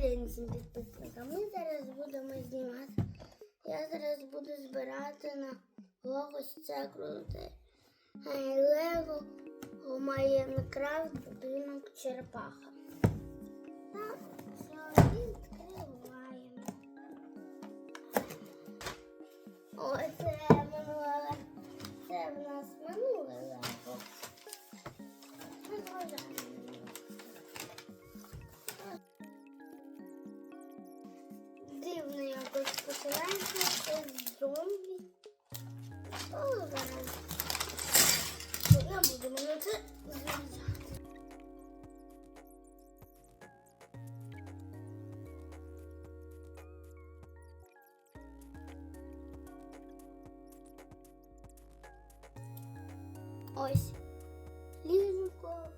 підписникам. Ми зараз будемо знімати. Я зараз буду збирати на когось це круте. Е, Лего у Майнкрафт будинок черепаха. Ось. Ліжко.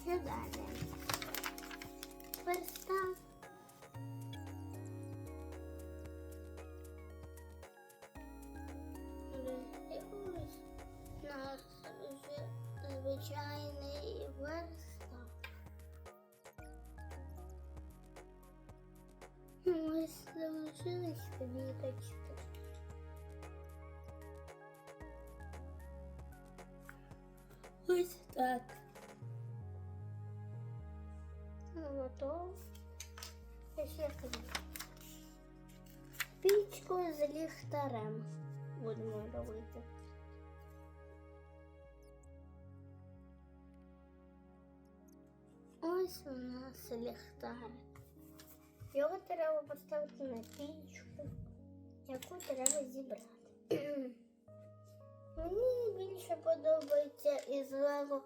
Що далі? Верстак. Ось наш вже звичайний верстак. Ось залишились квіточки. Ось так. Ну, готово. І ще квітки. Пічку з ліхтарем будемо робити. Ось у нас ліхтар. Його треба поставити на пічку, яку треба зібрати. Більше подобається із Лего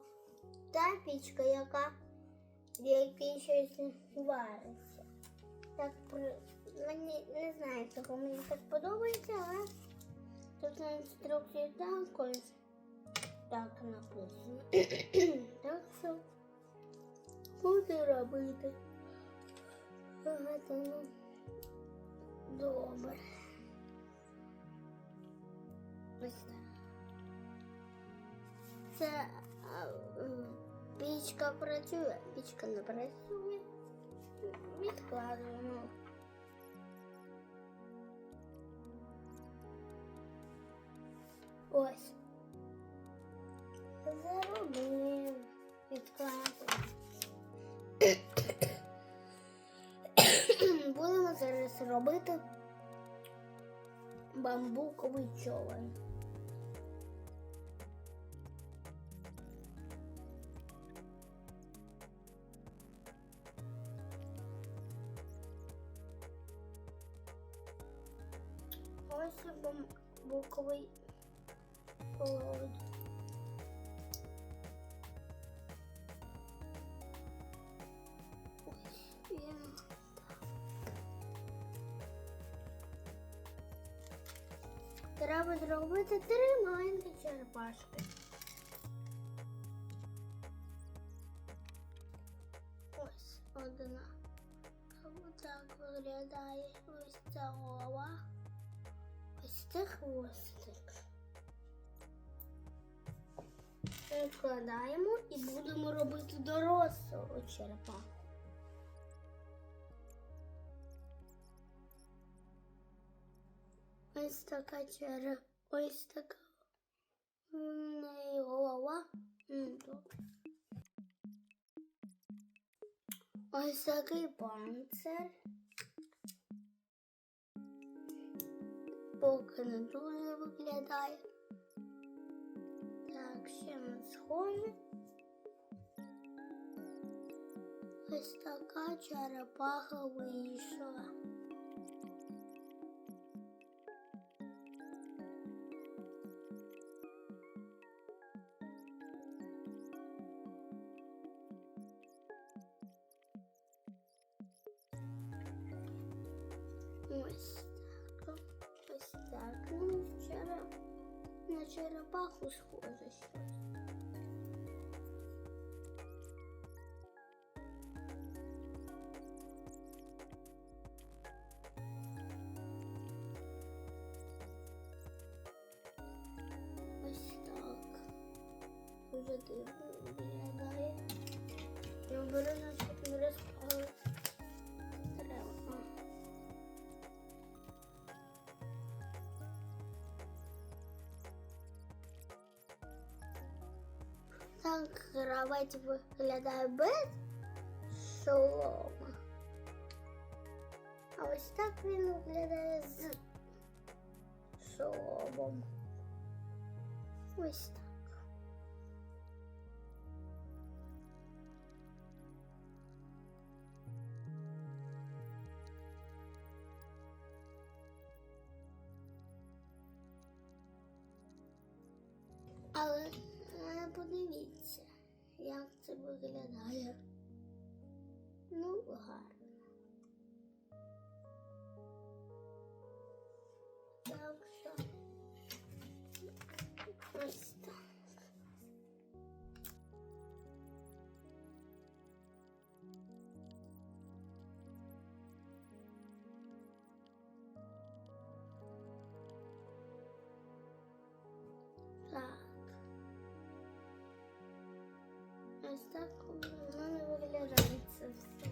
та пічка, яка в якій щось вариться. Так мені не знаю, чого мені так подобається, але тут на інструкції також так написано. так що буду робити. Багато, ну, добре. Ось так. Це пічка працює, пічка не працює. Відкладуємо. Ось. Заробив. Відкладуємо. Будемо зараз робити бамбуковий човен. Ось повод. Ось він. Треба зробити три маленькі черепашки. Ось одна. Так виглядає ось ця голова. Це хвостик. Викладаємо і будемо робити дорослого черепаху. Ось така череп, ось така в голова. Ось такий панцир. Поки не дуже виглядає. Так, ще не схоже. Ось така черепаха вийшла. Ось. Ну, на черепаху схоже щось. Ось так. Дуже дивно виглядає. Я беру на щоб так кровать виглядає без шолома. А ось так він виглядає з шоломом. Ось так. Але подивіться, як це виглядає. Ну, гарно. Ось так воно не виглядається все.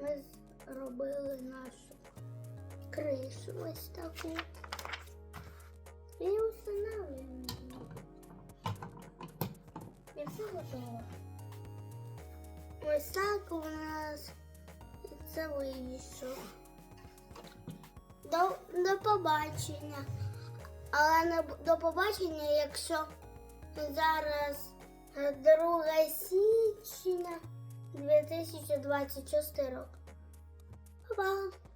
Ми зробили нашу кришу ось таку. І встановлюємо. її. І все готово. Ось так у нас це вийшло. До, до побачення. Але не до побачення, якщо зараз е, 2 січня 2026 рок. Па-па!